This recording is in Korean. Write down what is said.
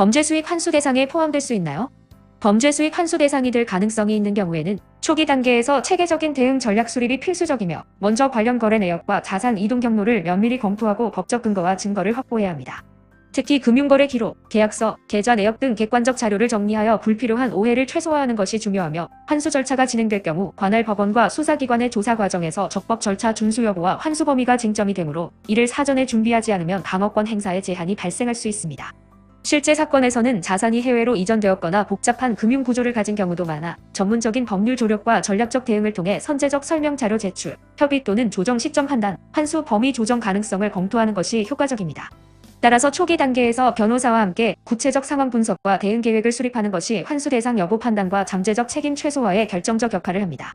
범죄 수익 환수 대상에 포함될 수 있나요? 범죄 수익 환수 대상이 될 가능성이 있는 경우에는 초기 단계에서 체계적인 대응 전략 수립이 필수적이며 먼저 관련 거래 내역과 자산 이동 경로를 면밀히 검토하고 법적 근거와 증거를 확보해야 합니다. 특히 금융거래 기록, 계약서, 계좌 내역 등 객관적 자료를 정리하여 불필요한 오해를 최소화하는 것이 중요하며 환수 절차가 진행될 경우 관할 법원과 수사기관의 조사 과정에서 적법 절차 준수 여부와 환수 범위가 쟁점이 되므로 이를 사전에 준비하지 않으면 방어권 행사에 제한이 발생할 수 있습니다. 실제 사건에서는 자산이 해외로 이전되었거나 복잡한 금융 구조를 가진 경우도 많아 전문적인 법률 조력과 전략적 대응을 통해 선제적 설명 자료 제출, 협의 또는 조정 시점 판단, 환수 범위 조정 가능성을 검토하는 것이 효과적입니다. 따라서 초기 단계에서 변호사와 함께 구체적 상황 분석과 대응 계획을 수립하는 것이 환수 대상 여부 판단과 잠재적 책임 최소화에 결정적 역할을 합니다.